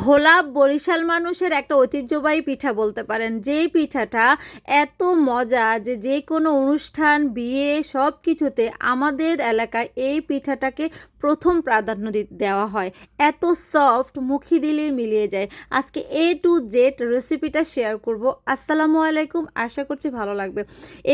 ভোলা বরিশাল মানুষের একটা ঐতিহ্যবাহী পিঠা বলতে পারেন। যেই পিঠাটা এত মজা যে যে কোনো অনুষ্ঠান, বিয়ে সব কিছুতে আমাদের এলাকায় এই পিঠাটাকে প্রথম প্রাধান্য দেওয়া হয়। এত সফট মুখি দিলেই মিলিয়ে যায়। আজকে এ টু জেড রেসিপিটা শেয়ার করব। আসসালামু আলাইকুম, আশা করছি ভালো লাগবে।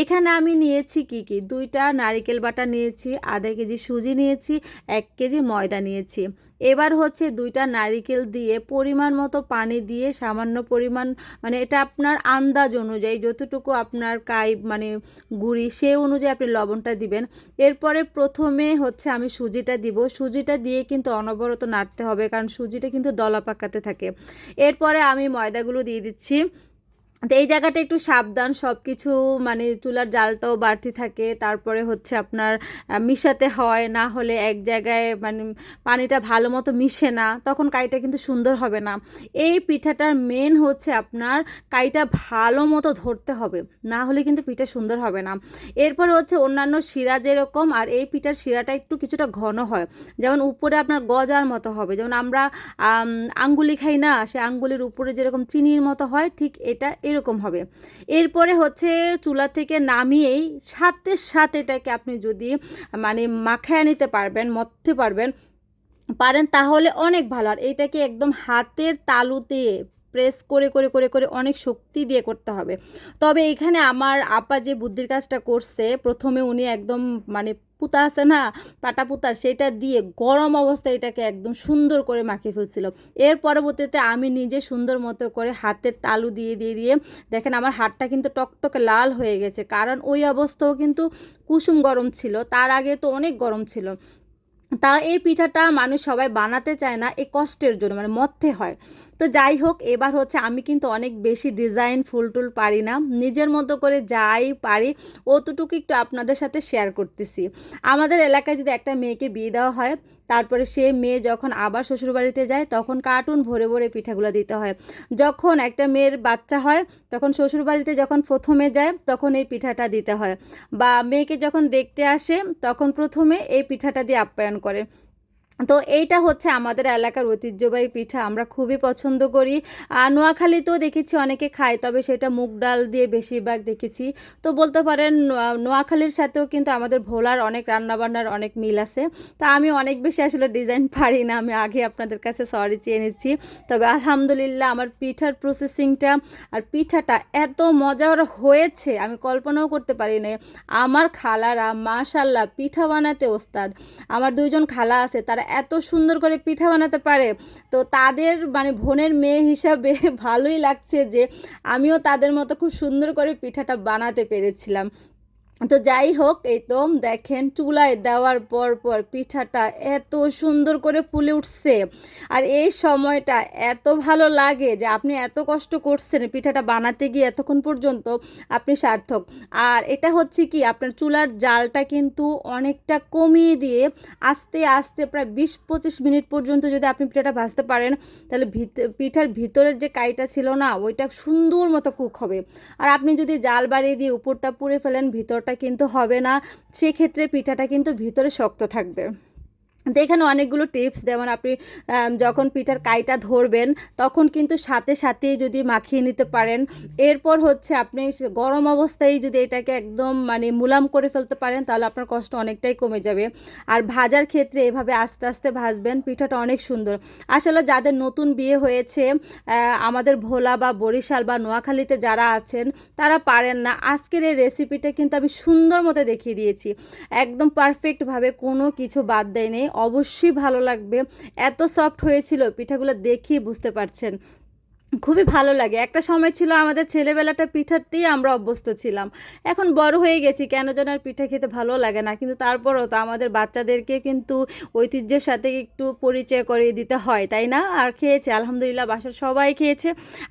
এখানে আমি নিয়েছি কি কি? দুইটা নারিকেল বাটা নিয়েছি, আধা কেজি সুজি নিয়েছি, এক কেজি ময়দা নিয়েছি। এবার হচ্ছে দুইটা নারিকেল দিয়ে পরিমাণ মতো পানি দিয়ে সামান্য পরিমাণ মানে এটা আপনার আন্দাজ অনুযায়ী যতটুকু আপনার কাই মানে গুড়ি, সে অনুযায়ী আপনি লবণটা দিবেন। এরপরে প্রথমে হচ্ছে আমি সুজিটা দিব। সুজিটা দিয়ে কিন্তু অনবরত নাড়তে হবে, কারণ সুজিটা কিন্তু দলা পাকাতে থাকে। এরপরে আমি ময়দাগুলো দিয়ে দিচ্ছি। তো এই জায়গাটা একটু সাবধান সব কিছু মানে চুলার জালটাও বাড়তি থাকে। তারপরে হচ্ছে আপনার মিশাতে হয়, না হলে এক জায়গায় মানে পানিটা ভালো মতো মিশে না, তখন কাইটা কিন্তু সুন্দর হবে না। এই পিঠাটার মেন হচ্ছে আপনার কাইটা ভালো মতো ধরতে হবে, না হলে কিন্তু পিঠা সুন্দর হবে না। এরপর হচ্ছে অন্যান্য শিরা যেরকম, আর এই পিঠার শিরাটা একটু কিছুটা ঘন হয়। যেমন উপরে আপনার গজার মতো হবে, যেমন আমরা আঙ্গুলি খাই না, সে আঙ্গুলির উপরে যেরকম চিনির মতো হয়, ঠিক এটা এরকম হবে। এরপরে হচ্ছে চুলা থেকে নামিয়েই সাথে সাথে এটাকে আপনি যদি মানে মাখায় নিতে পারবেন, মথতে পারবেন, পারেন, তাহলে অনেক ভালো। আর এইটাকে একদম হাতের তালুতে প্রেস করে করে করে করে অনেক শক্তি দিয়ে করতে হবে। তবে এখানে আমার আপা যে বুদ্ধির কাজটা করছে, প্রথমে উনি একদম মানে পুতা আছে না, পাটা পুতার সেটা দিয়ে গরম অবস্থায় এটাকে একদম সুন্দর করে মাখিয়ে ফেলছিল। এর পরবর্তীতে আমি নিজে সুন্দর মতো করে হাতের তালু দিয়ে দিয়ে দিয়ে, দেখেন আমার হাতটা কিন্তু টকটকে লাল হয়ে গেছে, কারণ ওই অবস্থাও কিন্তু কুসুম গরম ছিল, তার আগে তো অনেক গরম ছিল। তা এই পিঠাটা মানুষ সবাই বানাতে চায় না এই কষ্টের জন্য মানে মধ্যে হয়। তো যাই হোক, এবার হচ্ছে আমি কিন্তু অনেক বেশি ডিজাইন ফুল টুল পারি না। নিজের মতো করে যাই পারি, অতটুকু একটু আপনাদের সাথে শেয়ার করতেছি। আমাদের এলাকায় যদি একটা মেয়েকে বিয়ে দেওয়া হয়, তারপরে সে মেয়ে যখন আবার শ্বশুরবাড়িতে যায়, তখন কার্টুন ভরে ভরে পিঠাগুলো দিতে হয়। যখন একটা মেয়ের বাচ্চা হয়, তখন শ্বশুরবাড়িতে যখন প্রথমে যায়, তখন এই পিঠাটা দিতে হয়। বা মেয়েকে যখন দেখতে আসে, তখন প্রথমে এই পিঠাটা দিয়ে আপ্যায়ন করে। তো এইটা হচ্ছে আমাদের এলাকার ঐতিহ্যবাহী পিঠা, আমরা খুবই পছন্দ করি। আর নোয়াখালীতেও দেখেছি অনেকে খায়, তবে সেটা মুগ ডাল দিয়ে বেশিরভাগ দেখেছি। তো বলতে পারেন, নোয়া- নোয়াখালীর সাথেও কিন্তু আমাদের ভোলার অনেক রান্নাবান্নার অনেক মিল আছে। তা আমি অনেক বেশি আসলে ডিজাইন পারি না, আমি আগে আপনাদের কাছে সরি চেয়ে নিচ্ছি। তবে আলহামদুলিল্লাহ আমার পিঠার প্রসেসিংটা আর পিঠাটা এত মজার হয়েছে, আমি কল্পনাও করতে পারি না আমার খালারা মাশাল্লাহ পিঠা বানাতে ওস্তাদ। আমার দুইজন খালা আছে, তারা এত সুন্দর করে পিঠা বানাতে পারে। তো তাদের মানে বোনের মেয়ে হিসাবে ভালোই লাগছে যে আমিও তাদের মতো খুব সুন্দর করে পিঠাটা বানাতে পেরেছিলাম। তো যাই হোক, এই তো দেখেন চুলায় দেওয়ার পর পর পিঠাটা এত সুন্দর করে ফুলে উঠছে। আর এই সময়টা এত ভালো লাগে যে আপনি এত কষ্ট করছেন পিঠাটা বানাতে গিয়ে এতক্ষণ পর্যন্ত, আপনি সার্থক। আর এটা হচ্ছে কি, আপনার চুলার জালটা কিন্তু অনেকটা কমিয়ে দিয়ে আস্তে আস্তে প্রায় বিশ পঁচিশ মিনিট পর্যন্ত যদি আপনি পিঠাটা ভাজতে পারেন, তাহলে পিঠার ভিতরের যে কাইটা ছিল না, ওইটা সুন্দর মতো কুক হবে। আর আপনি যদি জাল বাড়িয়ে দিয়ে উপরটা পুড়ে ফেলেন, ভিতরটা কিন্তু হবে না। সেক্ষেত্রে পিঠাটা কিন্তু ভিতরে শক্ত থাকবে। তো এখানে অনেকগুলো টিপস, যেমন আপনি যখন পিঠার কাইটা ধরবেন, তখন কিন্তু সাথে সাথেই যদি মাখিয়ে নিতে পারেন। এরপর হচ্ছে আপনি গরম অবস্থায় যদি এটাকে একদম মানে মুলাম করে ফেলতে পারেন, তাহলে আপনার কষ্ট অনেকটাই কমে যাবে। আর ভাজার ক্ষেত্রে এভাবে আস্তে আস্তে ভাজবেন, পিঠাটা অনেক সুন্দর। আসলে যাদের নতুন বিয়ে হয়েছে আমাদের ভোলা বা বরিশাল বা নোয়াখালীতে যারা আছেন, তারা পারেন না। আজকের এই রেসিপিটা কিন্তু আমি সুন্দর মতো দেখিয়ে দিয়েছি। একদম পারফেক্টভাবে কোনো কিছু বাদ দেয় নেই অবশ্যই ভালো লাগবে। এত সফট হয়েছিল পিঠাগুলো দেখিয়ে বুঝতে পারছেন। খুবই ভালো লাগে। একটা সময় ছিল আমাদের ছেলেবেলাটা পিঠাতেই আমরা অভ্যস্ত ছিলাম। এখন বড় হয়ে গেছি, কেন যেন আর পিঠা খেতে ভালো লাগে না। কিন্তু তারপরও তো আমাদের বাচ্চাদেরকে কিন্তু ঐতিহ্যের সাথে একটু পরিচয় করিয়ে দিতে হয়, তাই না? আর খেয়েছে, আলহামদুলিল্লাহ বাসার সবাই খেয়েছে।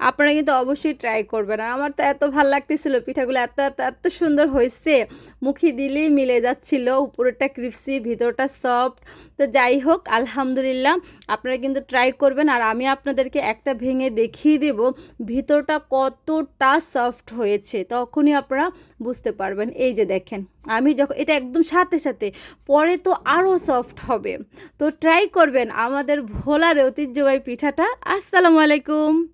আপনারা কিন্তু অবশ্যই ট্রাই করবেন। আর আমার তো এত ভালো লাগতেছিল পিঠাগুলো, এত এত এত সুন্দর হয়েছে। মুখি দিলেই মিলে যাচ্ছিল, উপরেরটা ক্রিপসি, ভিতরটা সফট তো যাই হোক, আলহামদুলিল্লাহ, আপনারা কিন্তু ট্রাই করবেন। আর আমি আপনাদেরকে একটা ভেঙে দেখিয়ে দেখিয়ে দেব ভিতরটা কতটা সফট হয়েছে। তখনই আপনারা বুঝতে পারবেন। এই যে দেখেন, আমি যখন, এটা একদম সাথে সাথে, পরে তো আরও সফট হবে। তো ট্রাই করবেন। আমাদের ভোলার ঐতিহ্যবাহী পিঠাটা। আসসালামু আলাইকুম।